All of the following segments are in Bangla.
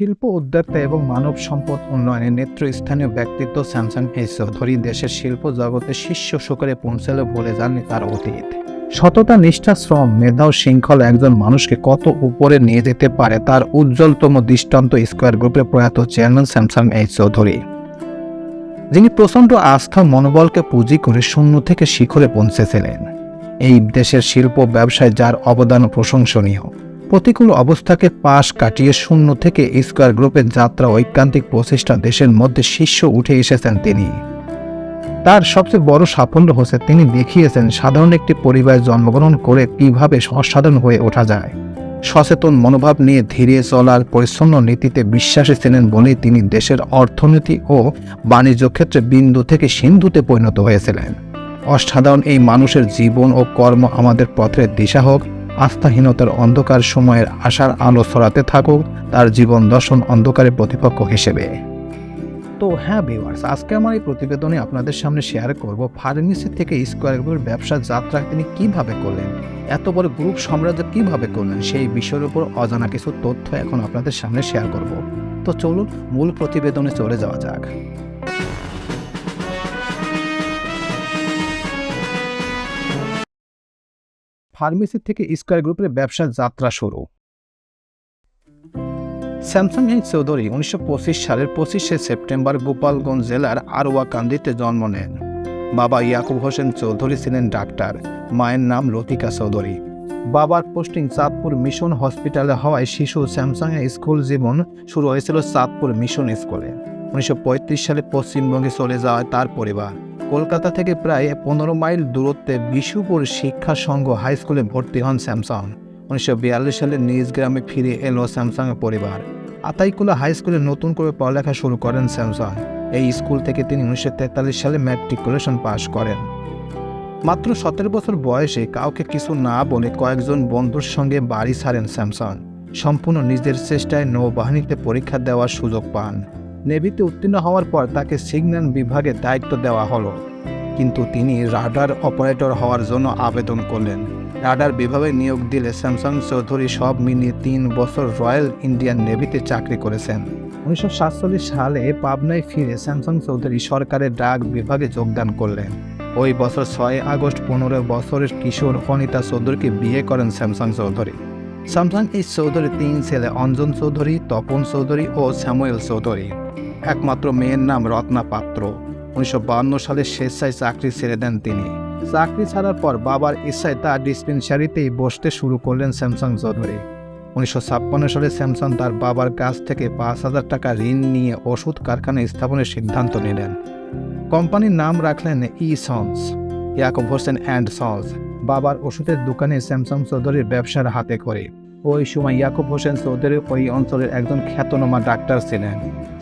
শিল্প উদ্যোক্তা এবং মানব সম্পদ উন্নয়নের নেতৃস্থানীয় ব্যক্তিত্ব স্যামসাং এইচ চৌধুরী দেশের শিল্প জগতে শীর্ষ শোকরে পৌঁছালে ভুলে যাননি তার অতীত। সততা, নিষ্ঠা, শ্রম, মেধা ও শৃঙ্খলা একজন মানুষকে কত উপরে নিয়ে যেতে পারে তার উজ্জ্বলতম দৃষ্টান্ত স্কোয়ার গ্রুপের প্রয়াত চেয়ারম্যান স্যামসাং এইচ চৌধুরী। যিনি প্রচণ্ড আস্থা, মনোবলকে পুঁজি করে শূন্য থেকে শিখরে পৌঁছেছিলেন। এই দেশের শিল্প ব্যবসায় যার অবদান প্রশংসনীয়। প্রতিকূল অবস্থাকে পাশ কাটিয়ে শূন্য থেকে স্কোয়ার গ্রুপের যাত্রা ঐকান্তিক প্রচেষ্টা দেশের মধ্যে শীর্ষ উঠে এসেছেন তিনি। তার সবচেয়ে বড় সাফল্য হচ্ছে তিনি দেখিয়েছেন সাধারণ একটি পরিবারে জন্মগ্রহণ করে কীভাবে অসাধারণ হয়ে ওঠা যায়। সচেতন মনোভাব নিয়ে ধীরে চলার পরিচ্ছন্ন নীতিতে বিশ্বাসী ছিলেন বলেই তিনি দেশের অর্থনীতি ও বাণিজ্য ক্ষেত্রে বিন্দু থেকে সিন্ধুতে পরিণত হয়েছিলেন। অসাধারণ এই মানুষের জীবন ও কর্ম আমাদের পথের দিশা হোক আস্থাহীনতার অন্ধকার সময়ের আশার আলো ছড়াতে থাকুক, তার জীবন দর্শন অন্ধকারের প্রতিপক্ষ হিসেবে। তো হ্যাঁ ভিউয়ার্স আজকে আমার এই প্রতিবেদনে আপনাদের সামনে শেয়ার করব ফার্মেসি থেকে স্কোয়ার গ্রুপের ব্যবসা যাত্রা তিনি কীভাবে করলেন, এত বড় গ্রুপ সাম্রাজ্য কীভাবে করলেন, সেই বিষয়ের উপর অজানা কিছু তথ্য এখন আপনাদের সামনে শেয়ার করব। তো চলুন, মূল প্রতিবেদনে চলে যাওয়া যাক। ফার্মেসি থেকে স্কোয়ার গ্রুপের ব্যবসার যাত্রা শুরু। স্যামসাং হিং চৌধুরী উনিশশো পঁচিশ সালের পঁচিশে সেপ্টেম্বর গোপালগঞ্জ জেলার আরওয়াকান্দিতে জন্ম নেন। বাবা ইয়াকুব হোসেন চৌধুরী ছিলেন ডাক্তার, মায়ের নাম লতিকা চৌধুরী। বাবার পোস্টিং চাঁদপুর মিশন হসপিটালে হওয়ায় শিশু স্যামসাংয়ের স্কুল জীবন শুরু হয়েছিল চাঁদপুর মিশন স্কুলে। উনিশশো পঁয়ত্রিশ সালে পশ্চিমবঙ্গে চলে যাওয়ায় তার পরিবার কলকাতা থেকে প্রায় পনেরো মাইল দূরত্বে বিশুপুর শিক্ষা সংঘ হাই স্কুলে ভর্তি হন স্যামসাং। উনিশশো বিয়াল্লিশ সালে নিজ গ্রামে ফিরে এলো স্যামসাংয়ের পরিবার। আতাইকুলা হাই স্কুলে নতুন করে পড়ালেখা শুরু করেন স্যামসাং। এই স্কুল থেকে তিনি উনিশশো তেতাল্লিশ সালে ম্যাট্রিকুলেশন পাশ করেন। মাত্র সতেরো বছর বয়সে কাউকে কিছু না বলে কয়েকজন বন্ধুর সঙ্গে বাড়ি ছাড়েন স্যামসাং। সম্পূর্ণ নিজের চেষ্টায় নৌবাহিনীতে পরীক্ষা দেওয়ার সুযোগ পান। নেভিতে উত্তীর্ণ হওয়ার পর তাকে সিগন্যাল বিভাগে দায়িত্ব দেওয়া হলো। কিন্তু তিনি রাডার অপারেটর হওয়ার জন্য আবেদন করলেন। রাডার বিভাগে নিয়োগ দিলে স্যামসাং চৌধুরী সব মিলিয়ে তিন বছর রয়্যাল ইন্ডিয়ান নেভিতে চাকরি করেছেন। উনিশশো সাতচল্লিশ সালে পাবনায় ফিরে স্যামসাং চৌধুরী সরকারের ডাক বিভাগে যোগদান করলেন। ওই বছর ছয় আগস্ট পনেরো বছরের কিশোর অনিতা চৌধুরীকে বিয়ে করেন স্যামসাং চৌধুরী। স্যামসাং এই চৌধুরী তিন ছেলে অঞ্জন চৌধুরী, তপন চৌধুরী ও স্যামুয়েল চৌধুরী। একমাত্র মেয়ের নাম রত্না পাত্র। উনিশশো সালে স্বেচ্ছায় চাকরি ছেড়ে দেন তিনি। চাকরি ছাড়ার পর বাবার ইচ্ছায় তার ডিসপেন্সারিতেই বসতে শুরু করলেন স্যামসাং চৌধুরী। উনিশশো ছাপ্পান্ন সালে স্যামসাং তার বাবার কাছ থেকে পাঁচ হাজার টাকা ঋণ নিয়ে ওষুধ কারখানা স্থাপনের সিদ্ধান্ত নিলেন। কোম্পানির নাম রাখলেন E sons Yakub Hossain and sons. বাবার ওষুধের দোকানে স্যামসাং চৌধুরীর ব্যবসার হাতে করে। ওই সময় ইয়াকুব হোসেন চৌধুরী ওই অঞ্চলের একজন খ্যাতনামা ডাক্তার ছিলেন।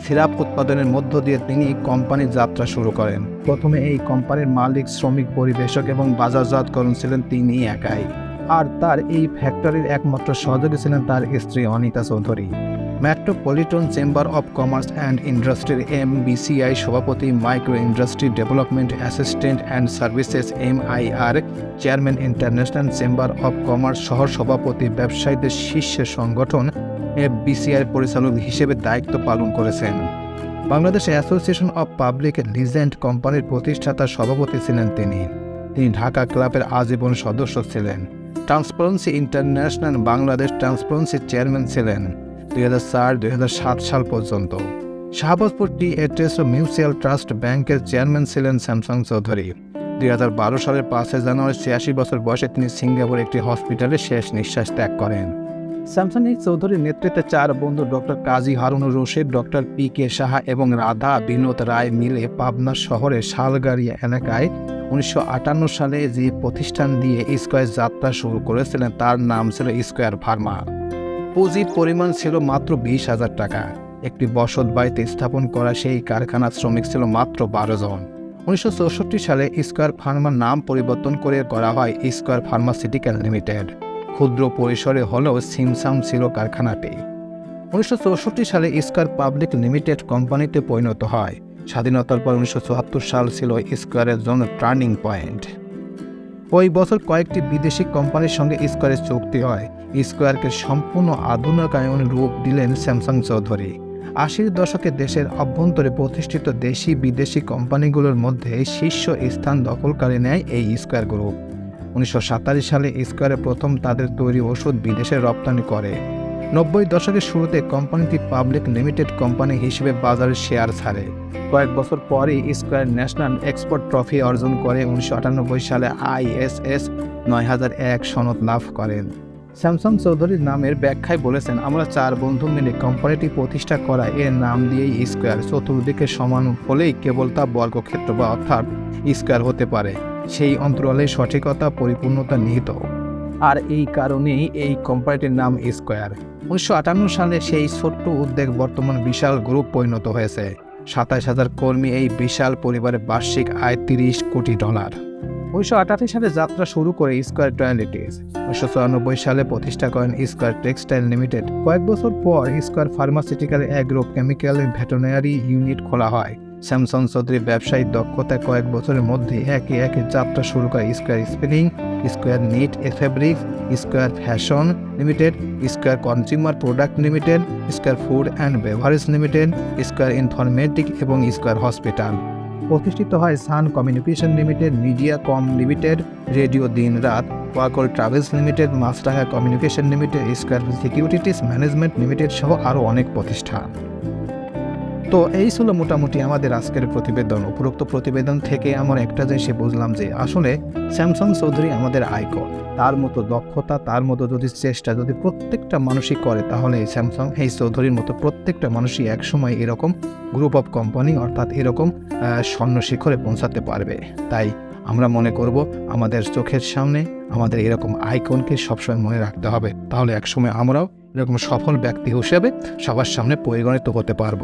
সিরাপ উৎপাদনের মধ্য দিয়ে তিনি কোম্পানির যাত্রা শুরু করেন। প্রথমে এই কোম্পানির মালিক, শ্রমিক, পরিবেশক এবং বাজারজাতকরণ ছিলেন তিনি একাই। আর তার এই ফ্যাক্টরির একমাত্র সহযোগী ছিলেন তার স্ত্রী Anita Chowdhury. Metropolitan chamber of commerce and ইন্ডাস্ট্রির এম বিসিআই সভাপতি micro industry development assistant and services M IR chairman international chamber of commerce সহ সভাপতি ব্যবসায়ীদের শীর্ষের সংগঠন এফবিসিআর পরিচালক হিসেবে দায়িত্ব পালন করেছেন। Bangladesh association of public legend কোম্পানির প্রতিষ্ঠাতা সভাপতি ছিলেন তিনি। তিনি ঢাকা ক্লাবের আজীবন সদস্য ছিলেন। ট্রান্সপারেন্সি ইন্টারন্যাশনাল বাংলাদেশ ট্রান্সপারেন্সির চেয়ারম্যান ছিলেন। দুই হাজার চার, দুই হাজার সাত সাল পর্যন্ত। শাহবাজপুর ও মিউচুয়াল ট্রাস্ট ব্যাংকের চেয়ারম্যান ছিলেন স্যামসাং চৌধুরী। দুই হাজার বারো সালের পাঁচই জানুয়ারি ছিয়াশি বছর বয়সে তিনি সিঙ্গাপুর একটি হসপিটালে শেষ নিঃশ্বাস ত্যাগ করেন। স্যামসাং চৌধুরীর নেতৃত্বে চার বন্ধু doctor Kazi Harunur Rashid, doctor P K Saha এবং রাধা বিনোদ রায় মিলে পাবনা শহরের শালগাড়িয়া এলাকায় উনিশশো আটান্ন সালে যে প্রতিষ্ঠান দিয়ে স্কোয়ার যাত্রা শুরু করেছিলেন, তার নাম ছিল স্কোয়ার ফার্মা। পুঁজির পরিমাণ ছিল মাত্র বিশ হাজার টাকা। একটি বসত বাড়িতে স্থাপন করা সেই কারখানার শ্রমিক ছিল মাত্র বারো জন। উনিশশো চৌষট্টি সালে স্কোয়ার ফার্মার নাম পরিবর্তন করে করা হয় স্কোয়ার ফার্মাসিউটিক্যাল লিমিটেড। ক্ষুদ্র পরিসরে হলেও সিমসাম ছিল কারখানাটি। উনিশশো চৌষট্টি সালে স্কোয়ার পাবলিক লিমিটেড কোম্পানিতে পরিণত হয়। স্বাধীনতার পর উনিশশো চুয়াত্তর সাল ছিল স্কোয়ারের জন্য টার্নিং পয়েন্ট। ওই বছর কয়েকটি বিদেশি কোম্পানির সঙ্গে স্কোয়ারের চুক্তি হয়। স্কোয়ারকে সম্পূর্ণ আধুনিকায়ন রূপ দিলেন স্যামসাং চৌধুরী। আশির দশকে দেশের অভ্যন্তরে প্রতিষ্ঠিত দেশি বিদেশি কোম্পানিগুলোর মধ্যে শীর্ষ স্থান দখলকারী নেয় এই স্কোয়ার গ্রুপ। উনিশশো সালে স্কোয়ারে প্রথম তাদের তৈরি ওষুধ বিদেশে রপ্তানি করে। নব্বই দশকের শুরুতে কোম্পানিটি পাবলিক লিমিটেড কোম্পানি হিসেবে বাজারে শেয়ার ছাড়ে। কয়েক বছর পরই স্কোয়ার ন্যাশনাল এক্সপোর্ট ট্রফি অর্জন করে উনিশশো আটানব্বই সালে আইএসএস নয় হাজার এক সনদ লাভ করেন। স্যামসাং চৌধুরীর নামের ব্যাখ্যায় বলেছেন, আমরা চার বন্ধু মিলে কোম্পানিটি প্রতিষ্ঠা করা, এর নাম দিয়েই স্কোয়ার। চতুর্দিকে সমান হলেই কেবল তা বর্গক্ষেত্র বা অর্থাৎ স্কোয়ার হতে পারে। সেই অন্তরালে সঠিকতা, পরিপূর্ণতা নিহিত। আর এই কারণেই এই কোম্পানিটির নাম স্কোয়ার। উনিশশো আটান্ন সালে সেই ছোট্ট উদ্যোগ বর্তমান বিশাল গ্রুপ পরিণত হয়েছে। সাতাশ হাজার কর্মী এই বিশাল পরিবারের বার্ষিক আয় তিরিশ কোটি ডলার। উনিশশো আটাশি সালে যাত্রা শুরু করে স্কোয়ার টয়লেটিস উনিশশো চুরানব্বই সালে প্রতিষ্ঠা করেন স্কোয়ার টেক্সটাইল লিমিটেড। কয়েক বছর পর square pharmaceutical agro chemical veterinary unit খোলা হয়। স্যামসং চৌধুরী ব্যবসায়িক দক্ষতায় কয়েক বছরের মধ্যে একে একে যাত্রা শুরু করে square spinning, square knit A fabrics square fashion limited, square consumer product limited, square food and beverage limited, square informatic এবং স্কোয়ার হসপিটাল। প্রতিষ্ঠিত হয় sun communication limited, media com limited, radio Din Raat, ওয়াকল travels limited, মাস্টাহা communication limited, square securities management limited সহ আরও অনেক প্রতিষ্ঠান। তো এই ছিল মোটামুটি আমাদের আজকের প্রতিবেদন, উপরোক্ত প্রতিবেদন থেকে আমার একটা জিনিসে বুঝলাম যে আসলে স্যামসাং চৌধুরী আমাদের আইকন। তার মতো দক্ষতা, তার মতো যদি চেষ্টা যদি প্রত্যেকটা মানুষই করে, তাহলে স্যামসাং এই চৌধুরীর মতো প্রত্যেকটা মানুষই একসময় এরকম গ্রুপ অফ কোম্পানি অর্থাৎ এরকম স্বর্ণ শিখরে পৌঁছাতে পারবে। তাই আমরা মনে করব আমাদের চোখের সামনে আমাদের এরকম আইকনকে সবসময় মনে রাখতে হবে। তাহলে একসময় আমরাও এরকম সফল ব্যক্তি হিসেবে সবার সামনে পরিগণিত হতে পারব।